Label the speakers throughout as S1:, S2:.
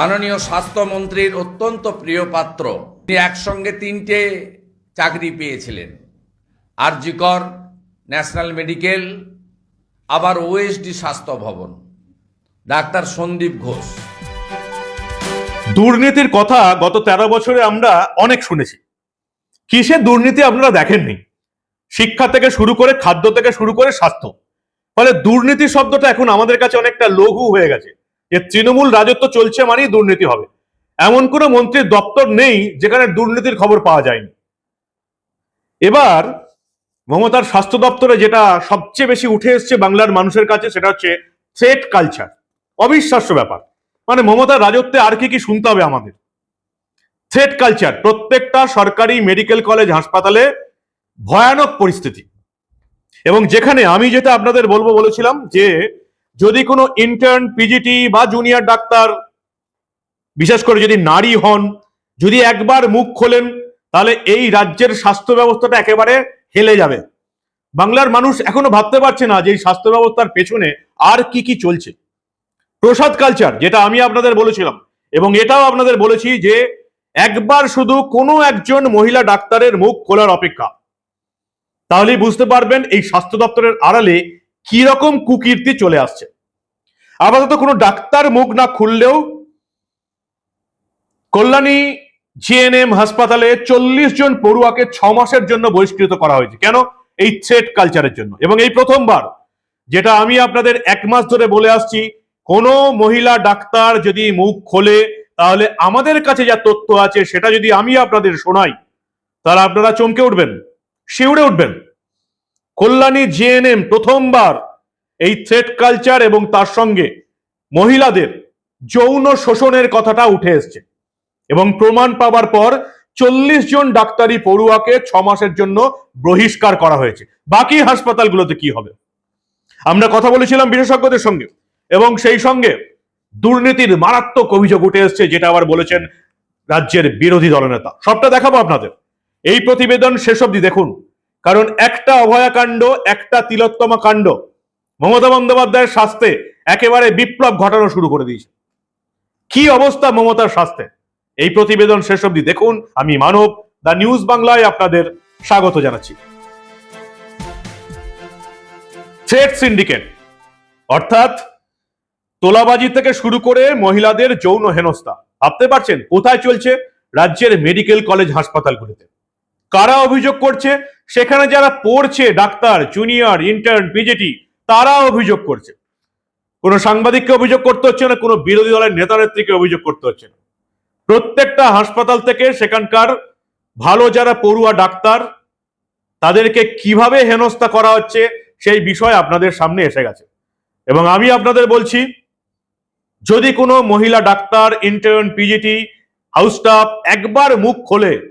S1: মাননীয় স্বাস্থ্যমন্ত্রীর অত্যন্ত প্রিয় পাত্র। তিনি একসঙ্গে তিনটে চাকরি পেয়েছিলেন। আরজিকর ন্যাশনাল মেডিকেল, আবার ওএসডি স্বাস্থ্য ভবন। ডাক্তার সন্দীপ ঘোষ।
S2: দুর্নীতির কথা গত তেরো বছরে আমরা অনেক শুনেছি। কিসে দুর্নীতি আপনারা দেখেননি? শিক্ষা থেকে শুরু করে খাদ্য থেকে শুরু করে স্বাস্থ্য। ফলে দুর্নীতি শব্দটা এখন আমাদের কাছে অনেকটা লঘু হয়ে গেছে। যে তৃণমূল রাজত্ব চলছে মানেই দুর্নীতি হবে। এমন কোনো মন্ত্রীর দপ্তর নেই যেখানে দুর্নীতির খবর পাওয়া যায়নি। এবার মমতার স্বাস্থ্য দপ্তরে যেটা সবচেয়ে বেশি উঠে এসছে বাংলার মানুষের কাছে সেটা হচ্ছে থ্রেট কালচার, অবিশ্বাস্য ব্যাপার। মানে মমতার রাজত্বে আর কি কি শুনতে হবে আমাদের? থ্রেট কালচার, প্রত্যেকটা সরকারি মেডিকেল কলেজ, হাসপাতালে ভয়ানক পরিস্থিতি। এবং যেখানে আমি যেটা আপনাদের বলব বলেছিলাম যে যদি কোনো ইন্টার্ন পিজিটি বা জুনিয়র ডাক্তার, বিশেষ করে যদি নারী হন, যদি একবার মুখ খোলেন, তাহলে এই রাজ্যের স্বাস্থ্য ব্যবস্থাটা একেবারে হেলে যাবে। বাংলার মানুষ এখনও ভাবতে পারছে না যে এই স্বাস্থ্য ব্যবস্থার পেছনে আর কি কি চলছে। প্রসাদ কালচার যেটা আমি আপনাদের বলেছিলাম, এবং এটাও আপনাদের বলেছি যে একবার শুধু কোনো একজন মহিলা ডাক্তারের মুখ খোলার অপেক্ষা, তাহলেই বুঝতে পারবেন এই স্বাস্থ্য দপ্তরের আড়ালে কি রকম কুকীর্তি চলে আসছে? আপাতত কোনো ডাক্তার মুখ না খুললেও কল্যাণী জিএনএম হাসপাতালে চল্লিশ জন পড়ুয়াকে ছ মাসের জন্য বহিষ্কৃত করা হয়েছে। কেন? এই থ্রেট কালচারের জন্য। এবং এই প্রথমবার যেটা আমি আপনাদের এক মাস ধরে বলে আসছি, কোনো মহিলা ডাক্তার যদি মুখ খোলে, তাহলে আমাদের কাছে যা তথ্য আছে, সেটা যদি আমি আপনাদের শোনাই, তাহলে আপনারা চমকে উঠবেন, শিউরে উঠবেন। কল্যাণী জিএনএম প্রথমবার এই থ্রেট কালচার এবং তার সঙ্গে মহিলাদের যৌন শোষণের কথাটা উঠে এসছে। এবং প্রমাণ পাওয়ার পর চল্লিশ জন ডাক্তারি পড়ুয়াকে ছ মাসের জন্য বহিষ্কার করা হয়েছে। বাকি হাসপাতালগুলোতে কি হবে? আমরা কথা বলেছিলাম বিশেষজ্ঞদের সঙ্গে। এবং সেই সঙ্গে দুর্নীতির মারাত্মক অভিযোগ উঠে এসছে, যেটা আবার বলেছেন রাজ্যের বিরোধী দলনেতা। সবটা দেখাবো আপনাদের। এই প্রতিবেদন শেষ অবধি দেখুন। কারণ একটা অভয়াকাণ্ড একটা তিলোত্তমা কাণ্ড। মমতা বন্দ্যোপাধ্যায়ের স্বাস্থ্যে একেবারে বিপ্লব ঘটানো শুরু করে দিয়েছে। কি অবস্থা মমতার স্বাস্থ্যে? এই প্রতিবেদন শেষ অবধি দেখুন। আমি মানব দা নিউজ বাংলায় আপনাদের স্বাগত জানাচ্ছি। থ্রেড সিন্ডিকেট, অর্থাৎ তোলাবাজি থেকে শুরু করে মহিলাদের যৌন হেনস্থা। ভাবতে পারছেন কোথায় চলছে? রাজ্যের মেডিকেল কলেজ হাসপাতালগুলিতে। কারা অভিযোগ করছে? সেখানে যারা পড়ছে, ডাক্তার জুনিয়র ইন্টার্ন পিজিটি তারা অভিযোগ করছে। কোনো সাংবাদিককে অভিযোগ করতে হচ্ছে না, কোনো বিরোধী দলের নেতা নেত্রীকে অভিযোগ করতে হচ্ছে না। প্রত্যেকটা হাসপাতাল থেকে সেখানকার ভালো যারা পড়ুয়া ডাক্তার, তাদেরকে কীভাবে হেনস্থা করা হচ্ছে, সেই বিষয় আপনাদের সামনে এসে গেছে। এবং আমি আপনাদের বলছি, যদি কোনো মহিলা ডাক্তার ইন্টার্ন পিজিটি হাউস স্টাফ একবার মুখ খোলে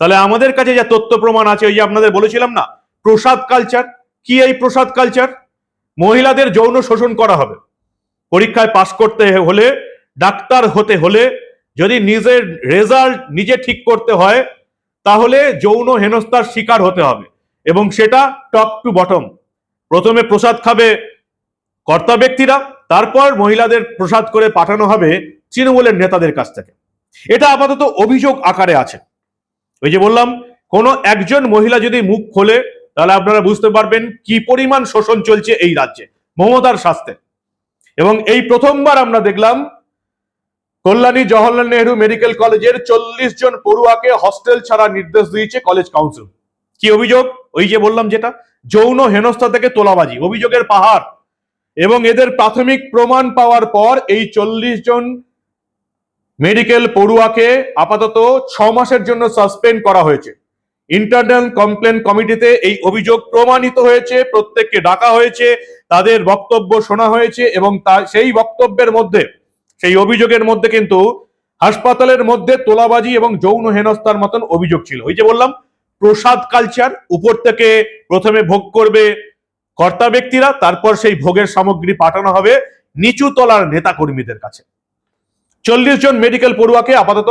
S2: তাহলে আমাদের কাছে যা তথ্য প্রমাণ আছে, ওই যে আপনাদের বলেছিলাম না, প্রসাদ কালচার কি এই প্রসাদ কালচার মহিলাদের যৌন শোষণ করা হবে। পরীক্ষায় পাশ করতে হলে, ডাক্তার হতে হলে, যদি নিজের রেজাল্ট নিজে ঠিক করতে হয়, তাহলে যৌন হেনস্থার শিকার হতে হবে। এবং সেটা টপ টু বটম প্রথমে প্রসাদ খাবে কর্তা ব্যক্তিরা, তারপর মহিলাদের প্রসাদ করে পাঠানো হবে তৃণমূলের নেতাদের কাছ থেকে। এটা আপাতত অভিযোগ আকারে আছে। ওই যে বললাম, কোনো একজন মহিলা যদি মুখ খোলে, তাহলে আপনারা বুঝতে পারবেন কি পরিমাণ শোষণ চলছে এই রাজ্যে, মমতার স্বাস্থ্যে। এবং এই প্রথমবার আমরা দেখলাম, কল্যাণী জওহরলাল নেহরু মেডিকেল কলেজের চল্লিশ জন পড়ুয়াকে হস্টেল ছাড়া নির্দেশ দিয়েছে কলেজ কাউন্সিল। কি অভিযোগ? ওই যে বললাম যেটা, যৌন হেনস্থা থেকে তোলাবাজি, অভিযোগের পাহাড়। এবং এদের প্রাথমিক প্রমাণ পাওয়ার পর এই চল্লিশ জন মেডিকেল পড়ুয়াকে আপাতত ছ মাসের জন্য সাসপেন্ড করা হয়েছে। ইন্টারনাল কমপ্লেন কমিটিতে এই অভিযোগ প্রমাণিত হয়েছে, প্রত্যেককে ডাকা হয়েছে, তাদের বক্তব্য শোনা হয়েছে এবং তার সেই বক্তব্যের মধ্যে, সেই অভিযোগের মধ্যে কিন্তু হাসপাতালের মধ্যে তোলাবাজি এবং যৌন হেনস্থার মতন অভিযোগ ছিল। ওই যে বললাম, প্রসাদ কালচার, উপর থেকে প্রথমে ভোগ করবে কর্তা ব্যক্তিরা, তারপর সেই ভোগের সামগ্রী পাঠানো হবে নিচু তলার নেতা কর্মীদের কাছে। চল্লিশ জন মেডিকেল পড়ুয়াকে আপাতত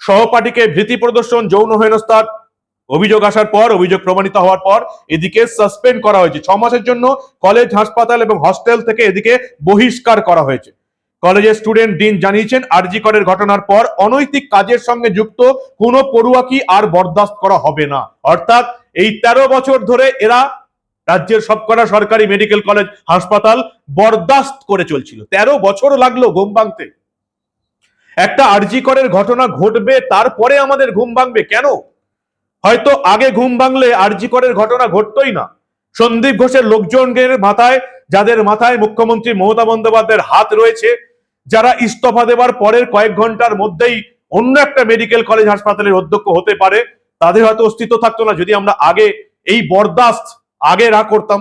S2: সহপাঠীকে ভীতি প্রদর্শন, যৌন হেনস্থার অভিযোগ আসার পর, অভিযোগ প্রমাণিত হওয়ার পর এদিকে সাসপেন্ড করা হয়েছে। ছ মাসের জন্য কলেজ হাসপাতাল এবং হস্টেল থেকে এদিকে বহিষ্কার করা হয়েছে। কলেজের স্টুডেন্ট ডিন জানিয়েছেন, আরজি করের ঘটনার পর অনৈতিক কাজের সঙ্গে যুক্ত কোনো পড়ুয়াকি আর বরদাস্ত করা হবে না। অর্থাৎ এই তেরো বছর ধরে এরা রাজ্যের সবকটা সরকারি মেডিকেল কলেজ হাসপাতাল বরদাস্ত করে চলছিল। তেরো বছর লাগল ঘুম ভাঙতে। একটা আরজি করের ঘটনা ঘটবে, তারপরে আমাদের ঘুম ভাঙবে। কেন? হয়তো আগে ঘুম ভাঙলে আরজি করের ঘটনা ঘটতোই না। সন্দীপ ঘোষের লোকজনের মাথায়, যাদের মাথায় মুখ্যমন্ত্রী মমতা বন্দ্যোপাধ্যায়ের হাত রয়েছে, যারা ইস্তফা দেবার পরের কয়েক ঘণ্টার মধ্যেই অন্য একটা মেডিকেল কলেজ হাসপাতালের অধ্যক্ষ হতে পারে, তাদের হয়তো অস্তিত্ব থাকতো না যদি আমরা আগে এই বরদাস্ত আগে না করতাম।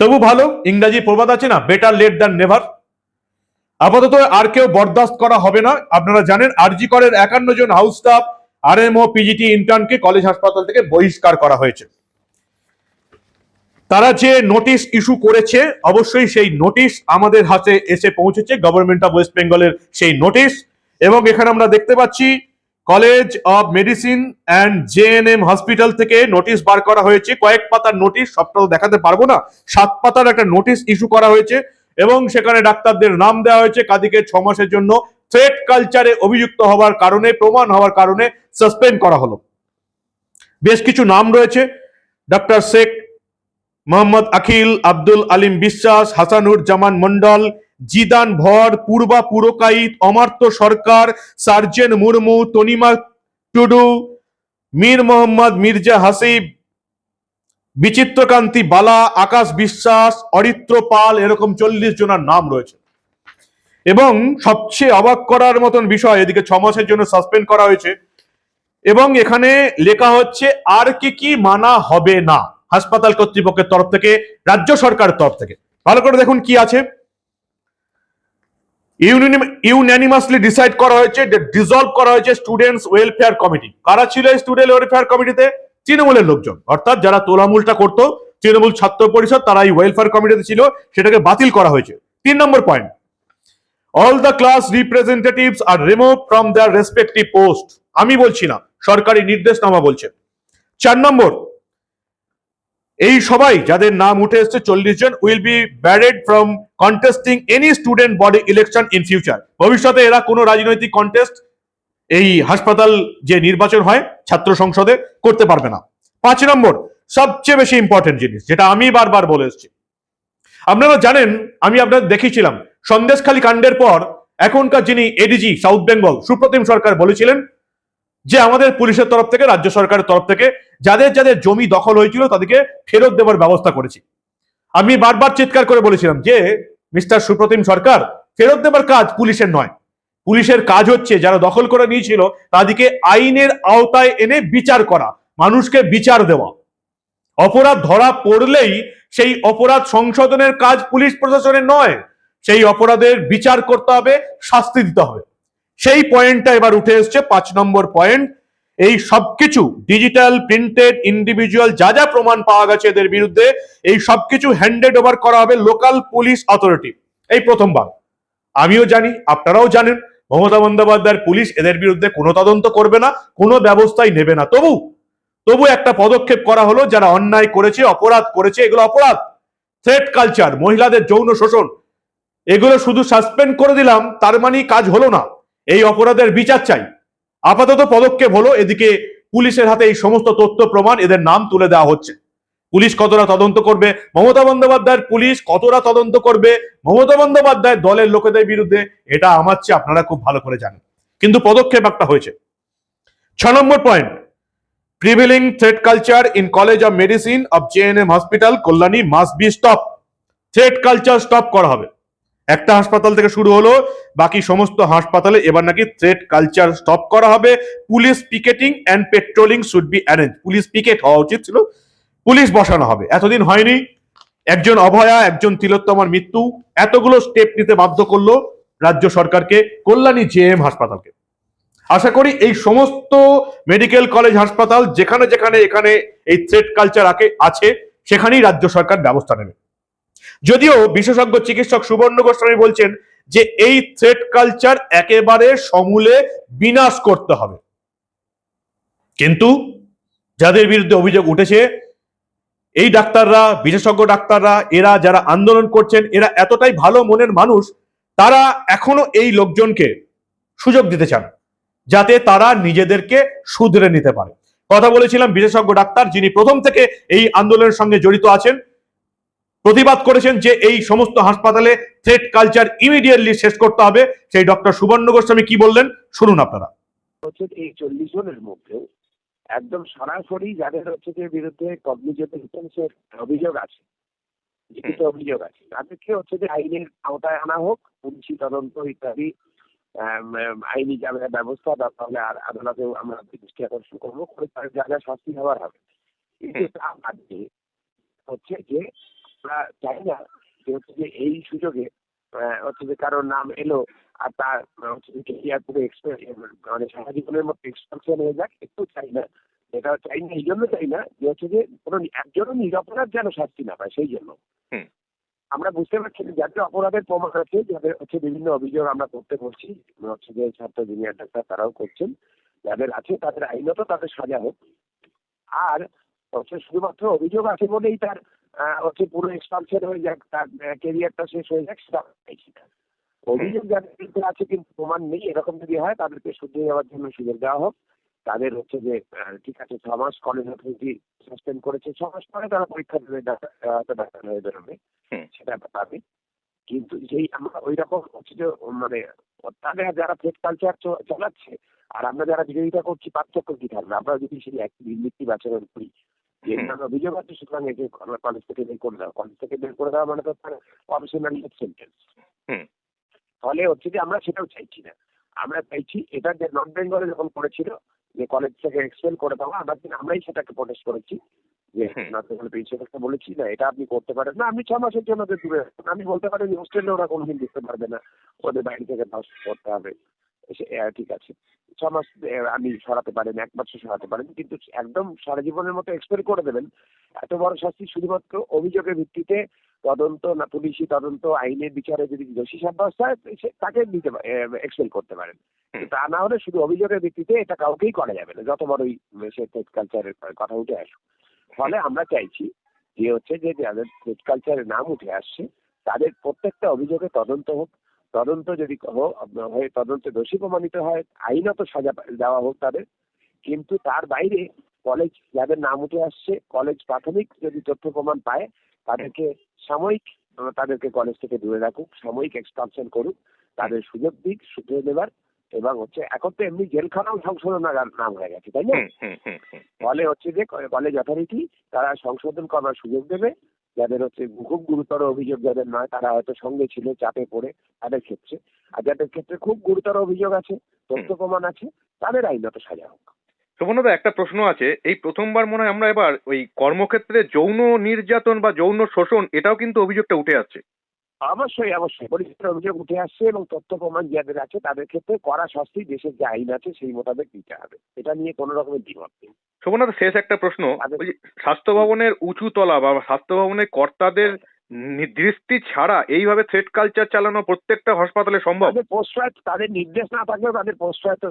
S2: তবু ভালো, ইংরাজি প্রবাদ আছে না বেটার লেট দ্যান নেভার আপাতত আর কেউ বরদাস্ত করা হবে না। আপনারা জানেন, আরজি করের একান্ন জন হাউস স্টাফ আরএমও পিজিটি ইন্টার্নকে কলেজ হাসপাতাল থেকে বহিষ্কার করা হয়েছে। তারা যে নোটিশ ইস্যু করেছে, অবশ্যই সেই নোটিশ আমাদের হাতে এসে পৌঁছেছে গভর্নমেন্ট অফ ওয়েস্ট বেঙ্গলের সেই নোটিশ এবং এখানে আমরা দেখতে পাচ্ছি college of medicine and JNM hospital থেকে নোটিশ বার করা হয়েছে। কয়েক পাতার নোটিশ সবটা দেখাতে পারব না। সাত পাতার একটা নোটিশ ইস্যু করা হয়েছে। এবং সেখানে ডাক্তারদের নাম দেওয়া হয়েছে। কাদিকে ছ মাসের জন্য থ্রেট কালচারে অভিযুক্ত হওয়ার কারণে, প্রমাণ হওয়ার কারণে সাসপেন্ড করা হলো। বেশ কিছু নাম রয়েছে। ডক্টর শেখ মোহাম্মদ আখিল, আব্দুল আলিম বিশ্বাস হাসানুর জামান মন্ডল জিদান ভর, পূর্বা পুরকাইত অমার্ত সরকার, সার্জেন মুর্মু, তনিমা টুডু, মীর মোহাম্মদ মির্জা হাসিব বিচিত্রকান্তি, বালা, আকাশ বিশ্বাস, অরিত্র, পাল, এরকম চল্লিশ জনের নাম রয়েছে। এবং সবচেয়ে অবাক করার মতন বিষয়, এদিকে ছ মাসের জন্য সাসপেন্ড করা হয়েছে। এবং এখানে লেখা হচ্ছে, আর কি কি মানা হবে না? হাসপাতাল কর্তৃপক্ষের তরফ থেকে, রাজ্য সরকারের তরফ থেকে। ভালো করে দেখুন কি আছে। ইউনানিমাসলি ডিসাইড করা হয়েছে ডিসলভ করা হয়েছে স্টুডেন্টস ওয়েলফেয়ার কমিটি কারা ছিল স্টুডেন্ট ওয়েলফেয়ার কমিটিতে তৃণমূলের লোকজন। অর্থাৎ যারা তোলামূলটা করতো, তৃণমূল ছাত্র পরিষদ তারা এই ওয়েলফেয়ার কমিটিতে ছিল, সেটাকে বাতিল করা হয়েছে। তিন নম্বর point all the class representatives are removed from their respective post আমি বলছি না, সরকারি নির্দেশনামা বলছে। চার নম্বর, এই সবাই যাদের নাম উঠে এসছে, চল্লিশ জন will be barred from contesting any student body election in future ভবিষ্যতে এরা কোনো রাজনৈতিক কন্টেস্ট এই হাসপাতাল যে নির্বাচন হয় ছাত্র সংসদে করতে পারবে না। পাঁচ নম্বর, সবচেয়ে বেশি ইম্পর্টেন্ট জিনিস, যেটা আমি বারবার বলে এসেছি। আপনারা জানেন, আমি আপনাদের দেখিয়েছিলাম, সন্দেশখালী কাণ্ডের পর এখনকার যিনি ADG south Bengal Supratim Sarkar বলেছিলেন যে আমাদের পুলিশের তরফ থেকে, রাজ্য সরকারের তরফ থেকে যাদের যাদের জমি দখল হয়েছিল, তাদেরকে ফেরত দেওয়ার ব্যবস্থা করেছি। আমি বারবার চিৎকার করে বলেছিলাম যে, মিস্টার সুপ্রতিম সরকার, ফেরত দেবার কাজ পুলিশের নয়। পুলিশের কাজ হচ্ছে যারা দখল করে নিয়েছিল তাদেরকে আইনের আওতায় এনে বিচার করা, মানুষকে বিচার দেওয়া। অপরাধ ধরা পড়লেই সেই অপরাধ সংশোধনের কাজ পুলিশ প্রশাসনের নয়, সেই অপরাধের বিচার করতে হবে, শাস্তি দিতে হবে। সেই পয়েন্টটা এবার উঠে এসছে, পাঁচ নম্বর পয়েন্ট। এই সবকিছু ডিজিটাল, প্রিন্টেড, ইন্ডিভিজুয়াল যা যা প্রমাণ পাওয়া গেছে এদের বিরুদ্ধে, এই সবকিছু হ্যান্ডেড ওভার করা হবে লোকাল পুলিশ অথরিটি এই প্রথমবার। আমিও জানি, আপনারাও জানেন মমতা বন্দ্যোপাধ্যায়ের পুলিশ এদের বিরুদ্ধে কোনো তদন্ত করবে না, কোনো ব্যবস্থাই নেবে না। তবু তবু একটা পদক্ষেপ করা হলো, যারা অন্যায় করেছে, অপরাধ করেছে, এগুলো অপরাধ। থ্রেট কালচার মহিলাদের যৌন শোষণ, এগুলো শুধু সাসপেন্ড করে দিলাম, তার মানে কাজ হলো না। এই অপরাধের বিচার চাই। আপাতত পদক্ষেপ হলো, এদিকে পুলিশের হাতে এই সমস্ত তথ্য প্রমাণ, এদের নাম তুলে দেওয়া হচ্ছে। পুলিশ কতটা তদন্ত করবে? মমতা বন্দ্যোপাধ্যায়ের পুলিশ কতটা তদন্ত করবে? মমতা বন্দ্যোপাধ্যায়ের দলের লোকেদের বিরুদ্ধে এটা আমার চেয়ে আপনারা খুব ভালো করে জানেন। কিন্তু পদক্ষেপ একটা হয়েছে। ছ নম্বর point prevailing thread culture in college of medicine of JNM hospital Kalyani must be stop thread culture stop করা হবে। একটা হাসপাতাল থেকে শুরু হলো, বাকি সমস্ত হাসপাতালে এবার নাকি থ্রেড কালচার স্টপ করা হবে। Police picketing and patrolling should be arrange police picket হওয়া উচিত ছিল। পুলিশ বসানো হবে। এতদিন হয়নি। একজন অভয়া, একজন তিলোত্তমার মৃত্যু। এতগুলো স্টেপ নিতে বাধ্য করল রাজ্য সরকারকে, কল্যাণী জেএম হাসপাতালকে। আশা করি এই সমস্ত মেডিকেল কলেজ হাসপাতাল, যেখানে যেখানে এখানে এই থ্রেড কালচার আছে, সেখানেই রাজ্য সরকার ব্যবস্থা নেবে। যদিও বিশেষজ্ঞ চিকিৎসক সুবর্ণ গোস্বামী বলছেন যে এই থ্রেড কালচার একেবারে সমূলে বিনাশ করতে হবে। কিন্তু যাদের বিরুদ্ধে অভিযোগ উঠেছে এই ডাক্তাররা, বিশেষজ্ঞ ডাক্তাররা, এরা যারা আন্দোলন করছেন, এরা এতটাই ভালো মনের মানুষ, তারা এখনও এই লোকজনকে সুযোগ দিতে চান, যাতে তারা নিজেদেরকে শুধরে নিতে পারে। কথা বলেছিলাম বিশেষজ্ঞ ডাক্তার, যিনি প্রথম থেকে এই আন্দোলনের সঙ্গে জড়িত আছেন। প্রতিবাদ করেছেন যে এই সমস্ত হাসপাতালে থ্রেট কালচার ইমিডিয়েটলি শেষ করতে হবে। সেই ডক্টর সুবর্ণ গোস্বামী কি বললেন? শুনুন আপনারা।
S3: এই চল্লিশ জনের মধ্যে একদম সরাসরি যাদের হচ্ছে যে বিরুদ্ধে কগনিটিভ ইন্টেন্সের অভিযোগ আছে লিখিত অভিযোগ আছে তাদেরকে হচ্ছে যে আইনের আওতায় আনা হোক পুলিশি তদন্ত ইত্যাদি আইনি যা ব্যবস্থা দরকার হলে আর আদালতেও আমরা দৃষ্টি আকর্ষণ করব করে তার যা যা শাস্তি হওয়ার হবে। কিন্তু তা বাদ দিয়ে হচ্ছে যে আমরা চাই না যে হচ্ছে যে এই সুযোগে হচ্ছে যে কারোর নাম এলো আর তার হচ্ছে পুরো এক্সপের মানে সারা জীবনের মতো এক্সপেনশন হয়ে যাক একটু চাই না। এটা চাই না এই জন্য চাই না যে হচ্ছে যে কোনো একজনও নিরপরাধ যেন শাস্তি না পায় সেই জন্য। আমরা বুঝতে পারছি যে যাদের অপরাধের প্রমাণ আছে যাদের হচ্ছে বিভিন্ন অভিযোগ আমরা করতে করছি হচ্ছে যে ছাত্র জুনিয়র ডাক্তার তারাও করছেন যাদের আছে তাদের আইনত তাদের সাজা হোক। আর হচ্ছে শুধুমাত্র অভিযোগ আছে বলেই তার হচ্ছে পুরো এক্সপালশন হয়ে যাক তার কেরিয়ারটা শেষ হয়ে যাক সেটা চাইছি না অভিযোগ যাদের বিরুদ্ধে আছে কিন্তু প্রমাণ নেই এরকম যদি হয় তাদেরকে শুধরে যাওয়ার জন্য সুযোগ দেওয়া হোক। তাদের হচ্ছে যে ঠিক আছে ছ মাস কলেজ অথরিটি সাসপেন্ড করেছে ছ মাস পরে তারা পরীক্ষা দেবে ডাক্তার হয়ে বেরোবে। সেটা পাবে। কিন্তু সেই আমরা ওই রকম হচ্ছে যে মানে তাদের যারা ফেক কালচার চালাচ্ছে আর আমরা যারা বিরোধিতা করছি পার্থক্য কি থাকবে? আমরা যদি সেই একই নির্বৃত্তি আচরণ করি অভিযোগ আছে সুতরাং একে কলেজ থেকে বের করে দেওয়া কলেজ থেকে বের করে দেওয়া মানে তো তার সেন্টেন্স ফলে হচ্ছে যে আমরা সেটাও চাইছি না। আমরা চাইছি এটা যে নর্থ বেঙ্গলে যখন করেছিল যে কলেজ থেকে এক্সপেল করে দেওয়া আমরা আমরাই সেটাকে প্রোটেস্ট করেছি। যে। নর্থ বেঙ্গল প্রিন্সিপালকে বলেছি না এটা আপনি করতে পারেন না। আপনি ছ মাসের জন্য দূরে আমি বলতে পারি যে হোস্টেলে ওরা কোনোদিন দিতে পারবে না। ওদের বাইরে থেকে পাস করতে হবে। ঠিক আছে। ছ মাস সরাতে পারেন এক বছর সরাতে পারেন কিন্তু একদম সারা জীবনের মতো এক্সপেল করে দেবেন। এত বড় শাস্তি শুধুমাত্র অভিযোগের ভিত্তিতে তদন্ত না পুলিশি তদন্ত আইনের বিচারে যদি দোষী সাব্যস্ত হয় তাকে দিতে এক্সপেল করতে পারেন। তা না হলে শুধু অভিযোগের ভিত্তিতে এটা কাউকেই করা যাবে না যত বড়ই সে কালচারের কথা উঠে আসুক। ফলে আমরা চাইছি যে হচ্ছে যে যাদের কালচারের নাম উঠে আসছে তাদের প্রত্যেকটা অভিযোগে তদন্ত হোক তদন্ত যদি হয়ে তদন্তে দোষী প্রমাণিত হয় আইনত সাজা দেওয়া হোক তাদের কিন্তু তার বাইরে কলেজ যাদের নাম উঠে আসছে কলেজ প্রাথমিক যদি তথ্য প্রমাণ পায় তাদেরকে সাময়িক তাদেরকে কলেজ থেকে দূরে রাখুক সাময়িক এক্সপানশন করুক তাদের সুযোগ দিক শুধরে দেবার এবং হচ্ছে এখন তো এমনি জেলখানাও সংশোধনার নাম হয়ে গেছে তাই না। ফলে হচ্ছে যে কলেজ অথরিটি তারা সংশোধন করার সুযোগ দেবে যাদের হচ্ছে খুব গুরুতর অভিযোগ যাদের নয় তারা হয়তো সঙ্গে ছিল চাপে পড়ে তাদের ক্ষেত্রে। আর যাদের ক্ষেত্রে খুব গুরুতর অভিযোগ আছে তথ্য প্রমাণ আছে তাদের আইনত সাজা হোক।
S4: সুবর্ণদা একটা প্রশ্ন আছে। এই প্রথমবার মনে হয় আমরা এবার ওই কর্মক্ষেত্রে যৌন নির্যাতন বা যৌন শোষণ এটাও কিন্তু অভিযোগটা উঠে আসছে।
S3: অবশ্যই অবশ্যই। পরিষ্কার অভিযোগ উঠে আসছে এবং তথ্য প্রমাণ যাদের আছে তাদের ক্ষেত্রে কড়া শাস্তি দেশের যে আইন আছে সেই মোতাবেক দিতে হবে। এটা নিয়ে কোনো রকমের দ্বিমত নেই।
S4: সুবর্ণদা শেষ একটা প্রশ্ন। ওই স্বাস্থ্য ভবনের উঁচু তলা বা স্বাস্থ্য ভবনের কর্তাদের দৃষ্টি ছাড়া এইভাবে থ্রেড কালচার চালানো প্রত্যেকটা হাসপাতালে সম্ভব?
S3: তাদের প্রশ্রয় তাদের নির্দেশ না থাকলেও তাদের প্রশ্রয় তো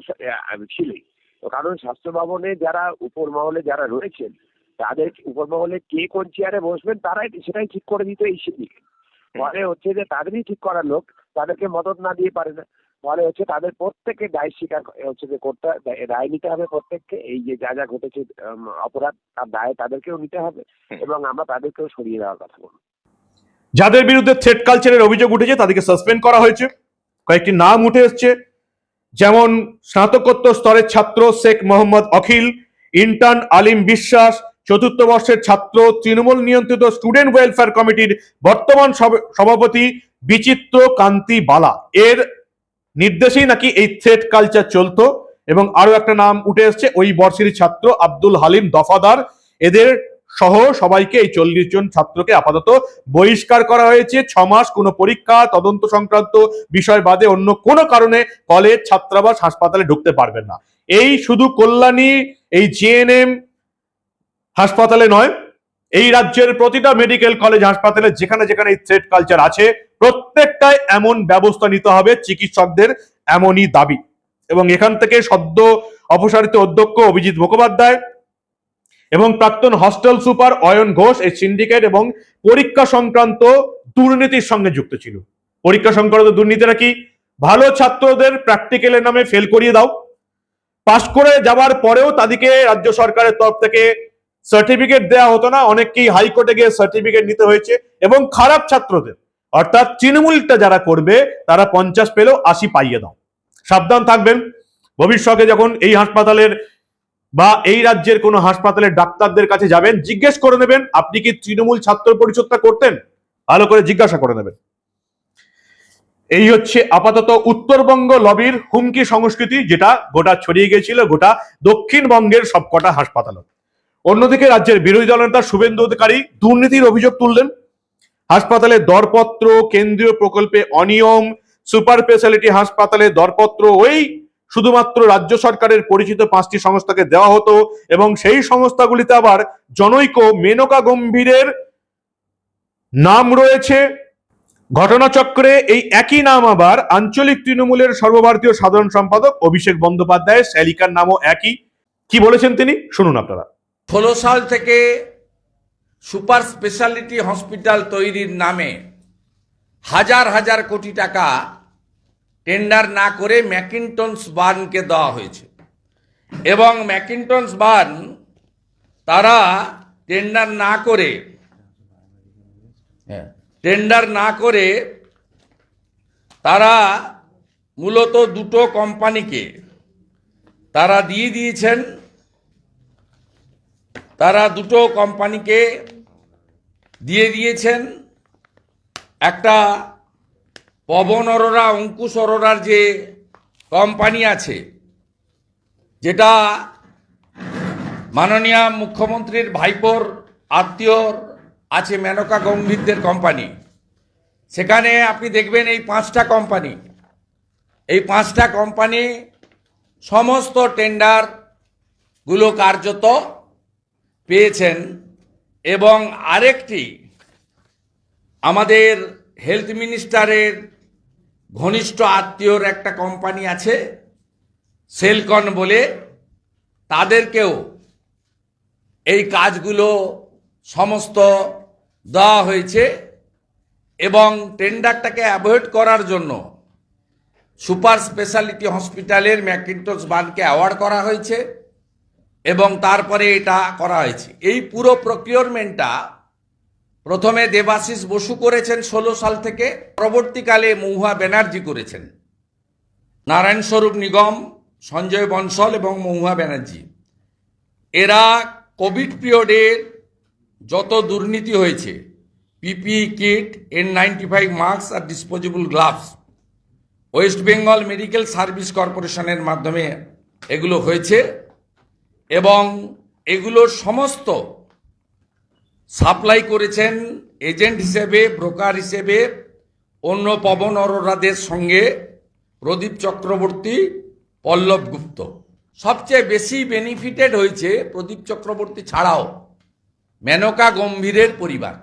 S3: ছিলই। কারণ স্বাস্থ্য ভবনে যারা উপর মহলে যারা রয়েছেন তাদের উপর মহলে কে কোন চেয়ারে বসবেন তারাই সেটাই ঠিক করে দিতে এই সিদ্দিক ফলে হচ্ছে যে তাদেরই ঠিক করার লোক তাদেরকে মদত না দিয়ে পারে না। ফলে হচ্ছে তাদের প্রত্যেককে দায় স্বীকার হচ্ছে যে করতে দায়- দায় নিতে হবে প্রত্যেককে এই যে যা যা ঘটেছে অপরাধ তার দায় তাদেরকেও নিতে হবে এবং আমরা তাদেরকেও সরিয়ে দেওয়ার কথা বলব।
S2: যাদের বিরুদ্ধে থ্রেড কালচারের অভিযোগ উঠেছে তাদেরকে সাসপেন্ড করা হয়েছে। কয়েকটি নাম উঠে এসছে যেমন স্নাতকোত্তর স্তরের ছাত্র শেখ মোহাম্মদ অখিল ইন্টার্ন আলিম বিশ্বাস চতুর্থ বর্ষের ছাত্র তৃণমূল নিয়ন্ত্রিত স্টুডেন্ট ওয়েলফেয়ার কমিটির বর্তমান সভাপতি বিচিত্র কান্তি বালা। এর নির্দেশেই নাকি এই থ্রেড কালচার চলতো এবং আরও একটা নাম উঠে এসছে, ওই বর্ষের ছাত্র আব্দুল হালিম দফাদার। এদের সহ সবাইকে এই চল্লিশ জন ছাত্রকে আপাতত বহিষ্কার করা হয়েছে। ছ মাস, কোনো পরীক্ষা, তদন্ত সংক্রান্ত বিষয় বাদে অন্য কোনো কারণে কলেজ ছাত্রাবাস, হাসপাতালে ঢুকতে পারবেন না। এই শুধু কল্যাণী, এই জিএনএম হাসপাতালে নয়, এই রাজ্যের প্রতিটা মেডিকেল কলেজ হাসপাতালে যেখানে যেখানে এই থ্রেড কালচার আছে, প্রত্যেকটায় এমন ব্যবস্থা নিতে হবে চিকিৎসকদের এমনই দাবি। এবং এখান থেকে সদ্য অপসারিত অধ্যক্ষ অভিজিৎ মুখোপাধ্যায় এবং প্রাক্তন হস্টেল সুপার অয়ন ঘোষ এই সিন্ডিকেট এবং পরীক্ষা সংক্রান্ত দুর্নীতির সঙ্গে যুক্ত ছিল। পরীক্ষা সংক্রান্ত দুর্নীতিটা কি? ভালো ছাত্রদের প্র্যাকটিক্যালের নামে ফেল করিয়ে দাও। পাশ করে যাওয়ার পরেও তাদেরকে রাজ্য সরকারের তরফ থেকে সার্টিফিকেট দেওয়া হতো না, অনেককেই হাইকোর্টে গিয়ে সার্টিফিকেট নিতে হয়েছে এবং খারাপ ছাত্রদের, অর্থাৎ তৃণমূলটা যারা করবে, তারা পঞ্চাশ পেলেও আশি পাইয়ে দাও। সাবধান থাকবেন। ভবিষ্যতে যখন এই হাসপাতালের বা এই রাজ্যের কোনো হাসপাতালের ডাক্তারদের কাছে যাবেন, জিজ্ঞেস করে নেবেন, আপনি কি তৃণমূল ছাত্র পরিষদটা করতেন? ভালো করে জিজ্ঞাসা করে নেবেন। এই হচ্ছে আপাতত উত্তরবঙ্গ লবির হুমকি সংস্কৃতি, যেটা গোটা ছড়িয়ে গেছিল গোটা দক্ষিণবঙ্গের সবকটা হাসপাতাল অন্যদিকে রাজ্যের বিরোধী দলনেতা শুভেন্দু অধিকারী দুর্নীতির অভিযোগ তুললেন। হাসপাতালে দরপত্র, কেন্দ্রীয় প্রকল্পে অনিয়ম, সুপার স্পেশালিটি হাসপাতালে দরপত্র, ওই শুধুমাত্র রাজ্য সরকারের পরিচিত পাঁচটি সংস্থাকে দেওয়া হতো এবং সেই সংস্থাগুলিতে আবার জনৈক মেনকা গম্ভীরের নাম রয়েছে। ঘটনাচক্রে এই একই নাম আবার আঞ্চলিক তৃণমূলের সর্বভারতীয় সাধারণ সম্পাদক অভিষেক বন্দ্যোপাধ্যায় শ্যালিকার নামও একই। কি বলেছেন তিনি? শুনুন আপনারা।
S1: ষোলো সাল থেকে সুপার স্পেশালিটি হসপিটাল তৈরির নামে হাজার হাজার কোটি টাকা টেন্ডার না করে ম্যাকিনটনস বার্নকে দেওয়া হয়েছে। এবং ম্যাকিনটনস বার্ন তারা টেন্ডার না করে হ্যাঁ, টেন্ডার না করে তারা মূলত দুটো কোম্পানিকে তারা দিয়ে দিয়েছেন তারা দুটো কোম্পানিকে দিয়ে দিয়েছেন। একটা পবন অরোরা, অঙ্কুশ অরোরার যে কোম্পানি আছে, যেটা মাননীয় মুখ্যমন্ত্রীর ভাইপোর আত্মীয়র আছে, মেনকা গম্ভীরদের কোম্পানি। সেখানে আপনি দেখবেন এই পাঁচটা কোম্পানি, এই পাঁচটা কোম্পানি সমস্ত টেন্ডারগুলো কার্যত পেয়েছেন এবং আরেকটি আমাদের হেলথ মিনিস্টারের ঘনিষ্ঠ আত্মীয়র একটা কোম্পানি আছে, সেলকন বলে, তাদেরকেও এই কাজগুলো সমস্ত দেওয়া হয়েছে এবং টেন্ডারটাকে অ্যাভয়েড করার জন্য সুপার স্পেশালিটি হসপিটালের ম্যাকিন্টস বানকে অ্যাওয়ার্ড করা হয়েছে। এবং তারপরে এটা করা হয়েছে। এই পুরো প্রকিউরমেন্টটা প্রথমে দেবাশিস বসু করেছেন ষোলো সাল থেকে, পরবর্তীকালে মহুয়া ব্যানার্জি করেছেন। নারায়ণ স্বরূপ নিগম, সঞ্জয় বনসল এবং মহুয়া ব্যানার্জি। এরা কোভিড পিরিয়ডের যত দুর্নীতি হয়েছে PP kit N ninety five mask আর disposable gloves West Bengal medical service কর্পোরেশনের মাধ্যমে এগুলো হয়েছে। এবং এগুলোর সমস্ত সাপ্লাই করেছেন এজেন্ট হিসেবে, ব্রোকার হিসেবে অন্য পবন অরোরাদের সঙ্গে প্রদীপ চক্রবর্তী, পল্লব গুপ্ত। সবচেয়ে বেশি বেনিফিটেড হয়েছে প্রদীপ চক্রবর্তী ছাড়াও মেনকা গম্ভীরের পরিবার।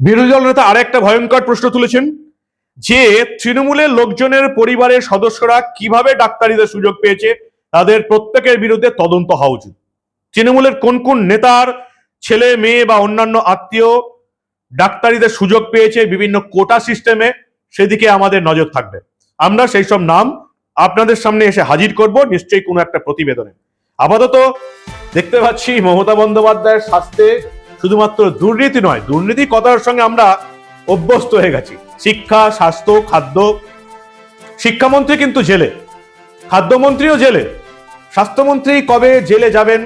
S2: বিরোধী দল নেতা আরেকটা ভয়ঙ্কর প্রশ্ন তুলেছেন, যে তৃণমূলের লোকজনের পরিবারের সদস্যরা কীভাবে ডাক্তারিদের সুযোগ পেয়েছে? তাদের প্রত্যেকের বিরুদ্ধে তদন্ত হওয়া উচিত। তৃণমূলের কোন কোন নেতার ছেলে, মেয়ে বা অন্যান্য আত্মীয় ডাক্তারিদের সুযোগ পেয়েছে বিভিন্ন কোটা সিস্টেমে, সেদিকে আমাদের নজর থাকবে। আমরা সেই সব নাম আপনাদের সামনে এসে হাজির করব, নিশ্চয়ই কোনো একটা প্রতিবেদনে। আপাতত দেখতে পাচ্ছি মমতা বন্দ্যোপাধ্যায়ের স্বাস্থ্যে শুধুমাত্র দুর্নীতি নয়, দুর্নীতি কথার সঙ্গে আমরা অভ্যস্ত হয়ে গেছি। শিক্ষা, স্বাস্থ্য, খাদ্য, শিক্ষামন্ত্রী কিন্তু জেলে। খাদ্যমন্ত্রীও জেলে। স্বাস্থ্যমন্ত্রী কবে জেলে যাবেন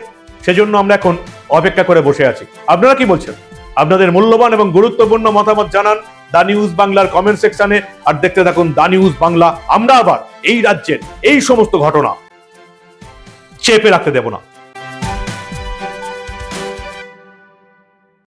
S2: সেজন্য আমরা এখন অপেক্ষা করে বসে আছি। আপনারা কি বলছেন? আপনাদের মূল্যবান এবং গুরুত্বপূর্ণ মতামত জানান দা নিউজ বাংলার কমেন্ট সেকশনে আর দেখতে থাকুন দা নিউজ বাংলা। আমরা আবার এই রাজ্যের এই সমস্ত ঘটনা চেপে রাখতে দেব না।